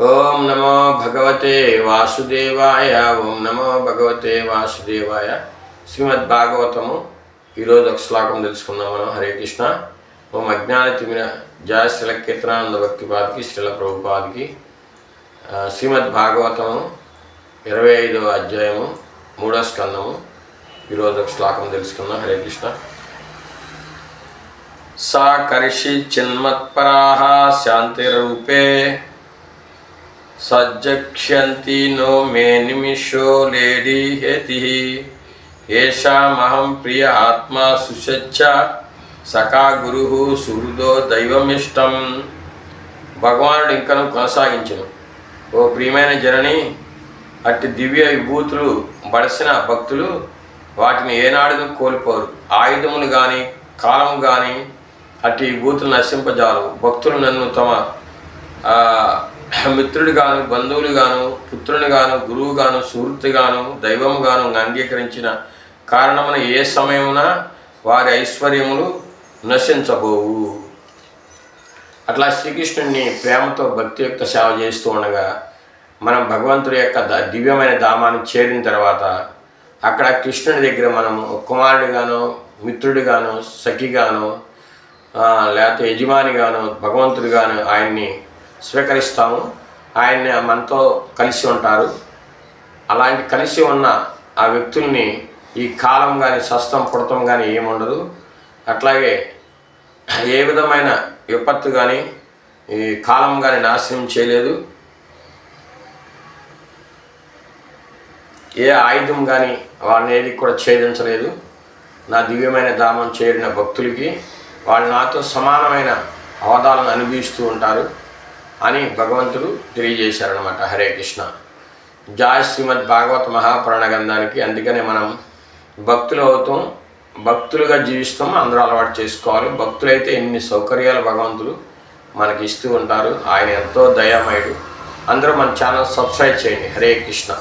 ఓం నమో భగవతే వాసుదేవాయ ఓం నమో భగవతే వాసుదేవాయ. శ్రీమద్ భాగవతము. ఈరోజు ఒక శ్లోకం తెలుసుకుందాం మనం. హరే కృష్ణ. ఓం అజ్ఞాన తిమిర జయ శ్రీల కీర్తనానంద భక్తిపాదికి శ్రీల ప్రభుపాదికి. శ్రీమద్ భాగవతము ఇరవై ఐదవ అధ్యాయము మూడో స్కందము. ఈరోజు ఒక శ్లోకం తెలుసుకుందాం. హరే కృష్ణ. సా కర్షి చిన్మత్పరాः శాంతిరూపే సజ్జక్ష్యంతి నో మే నిమిషో లేడీ హేతి ఏషామహం ప్రియ ఆత్మా సుషచ్చ సఖా గురు సుహృదో దైవమిష్టం భగవానుడు ఇంకను కొనసాగించను. ఓ ప్రియమైన జనని అట్టి దివ్య విభూతులు బడసిన భక్తులు వాటిని ఏనాడును కోల్పోరు. ఆయుధములు కానీ కాలం కానీ అట్టి విభూతులు నశింపజాలు భక్తులు నన్ను తమ ఆ, మిత్రుడు గాను బంధువులు గాను పుత్రుని గాను గురువు గాను సుహృత్తు గాను దైవము గాను అంగీకరించిన కారణమున ఏ సమయమున వారి ఐశ్వర్యములు నశించబోవు? అట్లా శ్రీకృష్ణుడిని ప్రేమతో భక్తి యొక్క సేవ చేస్తూ ఉండగా మనం భగవంతుడి యొక్క దివ్యమైన ధామాన్ని చేరిన తర్వాత అక్కడ కృష్ణుడి దగ్గర మనం కుమారుడిగాను మిత్రుడిగాను సఖిగాను లేకపోతే యజమానిగాను భగవంతుడిగాను ఆయన్ని స్వీకరిస్తాము. ఆయన్ని మనతో కలిసి ఉంటారు. అలాంటి కలిసి ఉన్న ఆ వ్యక్తుల్ని ఈ కాలం కానీ సస్తం పుడతం కానీ ఏముండదు. అట్లాగే ఏ విధమైన విపత్తు కానీ ఈ కాలం కానీ నాశనం చేయలేదు. ఏ ఆయుధం కానీ వాళ్ళని ఏది కూడా ఛేదించలేదు. నా దివ్యమైన దామం చేరిన భక్తులకి వాళ్ళు నాతో సమానమైన అవధాలను అనుభవిస్తూ ఉంటారు. అని భగవంతుడు తెలియజేశారనమాట హరే కృష్ణ. జాయ్ శ్రీమద్ భాగవత మహాపురాణ గ్రంథానికి అందుకనే మనం భక్తులు అవుతాం భక్తులుగా జీవిస్తాం అందరూ అలవాటు చేసుకోవాలి. భక్తులైతే ఎన్ని సౌకర్యాలు భగవంతుడు మనకి ఇస్తూ ఉంటారు. ఆయన ఎంతో దయామయుడు. అందరూ మన ఛానల్ సబ్స్క్రైబ్ చేయండి. హరే కృష్ణ.